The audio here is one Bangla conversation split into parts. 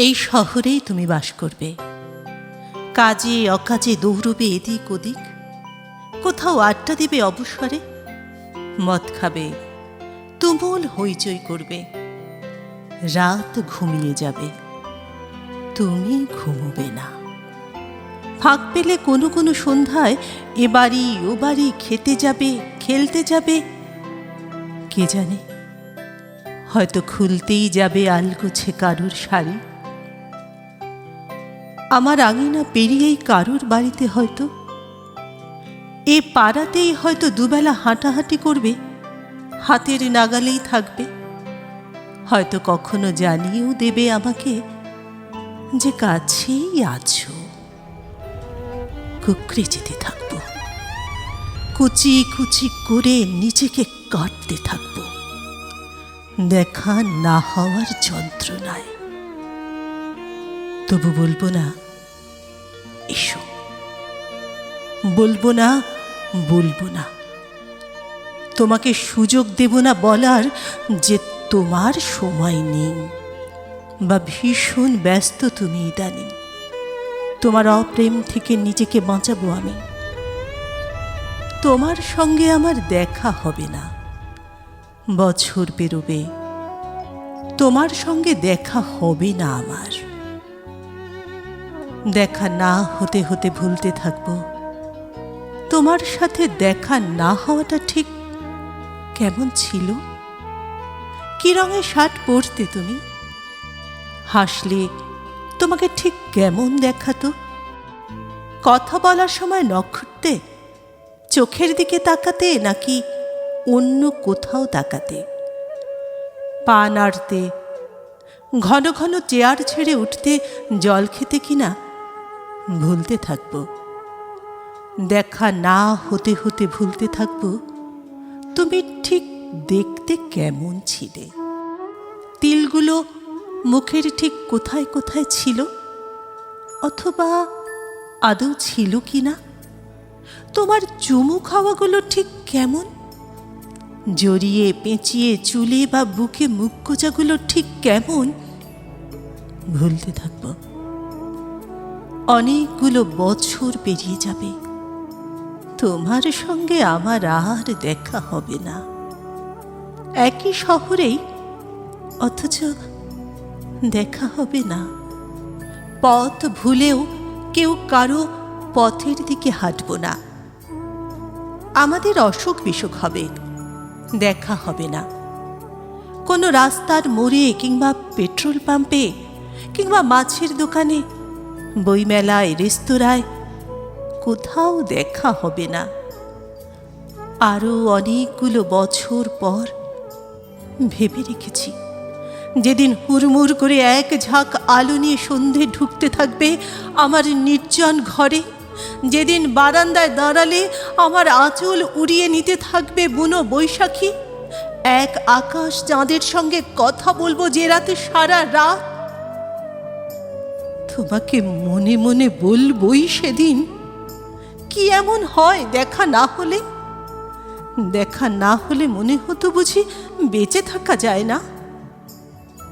এই শহরেই তুমি বাস করবে। কাজে, অকাজে, দৌড়বে এদিক ওদিক। কোথাও আড্ডা দিবে অবসরে। মদ খাবে। তুমুল হইচই করবে। রাত ঘুমিয়ে যাবে। তুমি ঘুমোবে না। ফাঁক পেলে কোনো কোনো সন্ধ্যায় এ বাড়ি, ও বাড়ি খেতে যাবে, খেলতে যাবে। কে জানে? হয়তো খুলতেই যাবে আলগোছে কারুর শাড়ি। আমার আঙিনা পেরিয়েই কারুর বাড়িতে হয়তো? এ পাড়াতেই হয়তো দুবেলা হাঁটাহাঁটি করবে, হাতের নাগালেই থাকবে। হয়তো কখনো জানিয়েও দেবে আমাকে যে কাছেই আছো। কুকরে যেতে থাকব। কুচি কুচি করে নিজেকে কাটতে থাকব। দেখা না হওয়ার যন্ত্রণায়। তবু বলব না, এসো। বলব না বলব না। তোমাকে সুযোগ দেব না বলার যে তোমার সময় নেই, বা ভীষণ ব্যস্ত তুমি ইদানিং। তোমার অপ্রেম থেকে নিজেকে বাঁচাবো আমি। তোমার সঙ্গে আমার দেখা হবে না। বছর পেরোবে তোমার সঙ্গে দেখা হবে না আমার। দেখা না হতে হতে ভুলতে থাকব। তোমার সাথে দেখা না হওয়াটা ঠিক কেমন ছিল? কি রঙের শার্ট পরতে তুমি? হাসলে তোমাকে ঠিক কেমন দেখাতো? কথা বলার সময় নক্ষত্রে চোখের দিকে তাকাতে নাকি অন্য কোথাও তাকাতে? পা নাড়তে, ঘন ঘন চেয়ার ছেড়ে উঠতে জল খেতে কিনা ভুলতে থাকব। দেখা না হতে হতে ভুলতে থাকব। তুমি ঠিক দেখতে কেমন ছিলে? তিলগুলো মুখের ঠিক কোথায় কোথায় ছিল? অথবা আদৌ ছিল কি না তোমার চুমু খাওয়াগুলো ঠিক কেমন? জড়িয়ে পেঁচিয়ে চুলে বা বুকে মুখ কোচাগুলো ঠিক কেমন? ভুলতে থাকব। অনেকগুলো বছর পেরিয়ে যাবে। তোমার সঙ্গে আমার আর দেখা হবে না। একই শহরেই, অথচ দেখা হবে না। পথ ভুলেও কেউ কারও পথের দিকে হাঁটব না। আমাদের অসুখ বিসুখ হবে, দেখা হবে না। কোনো রাস্তার মোড়ে কিংবা পেট্রোল পাম্পে কিংবা মাছের দোকানে বইমেলায় রেস্তোরাঁয় কোথাও দেখা হবে না। আরও অনেকগুলো বছর পর ভেবে রেখেছি, যেদিন হুড়মুড় করে এক ঝাঁক আলো নিয়ে সন্ধে ঢুকতে থাকবে আমার নির্জন ঘরে, যেদিন বারান্দায় দাঁড়ালে আমার আঁচল উড়িয়ে নিতে থাকবে বুনো বৈশাখী, এক আকাশ চাঁদের সঙ্গে কথা বলব যে রাতে সারা রাত তোমাকে মনে মনে বলবই সেদিন। কি এমন হয় দেখা না হলে? দেখা না হলে মনে হতো বুঝি বেঁচে থাকা যায় না।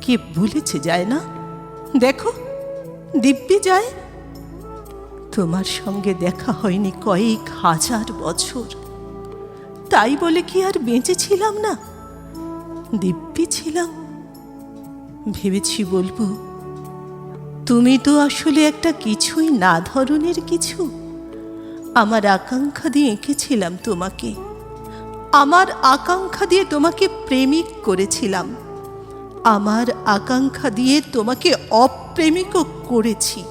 কে বলেছে যায় না? দেখো, দিব্যি যায়। তোমার সঙ্গে দেখা হয়নি কয়েক হাজার বছর। তাই বলে কি আর বেঁচে ছিলাম না? দিব্যি ছিলাম। ভেবেছি বলব তুমি তো আসলে একটা কিছুই না ধরনের কিছু। আমার আকাঙ্ক্ষা দিয়ে এঁকেছিলাম তোমাকে। আমার আকাঙ্ক্ষা দিয়ে তোমাকে প্রেমিক করেছিলাম। আমার আকাঙ্ক্ষা দিয়ে তোমাকে অপ্রেমিকও করেছি।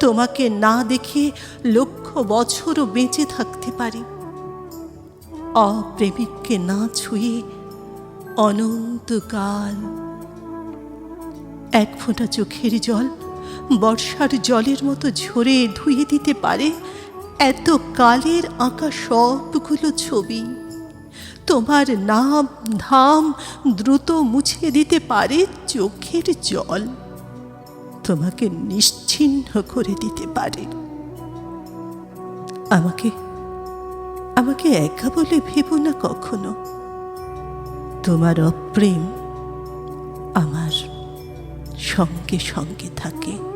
তোমাকে না দেখে লক্ষ বছরও বেঁচে থাকতে পারি। অপ্রেমিককে না ছুঁয়ে অনন্তকাল এক ফোঁটা চোখের জল, বর্ষার জলের মতো ঝরে ধুয়ে দিতে পারে এত কালের আঁকা সবগুলো ছবি। তোমার নাম, ধাম দ্রুত মুছে দিতে পারে চোখের জল। তোমাকে নিশ্চিহ্ন করে দিতে পারে। আমাকে আমাকে একা বলে ভেবো না কখনো। তোমার অপ্রেম আমার সঙ্গে সঙ্গে থাকে।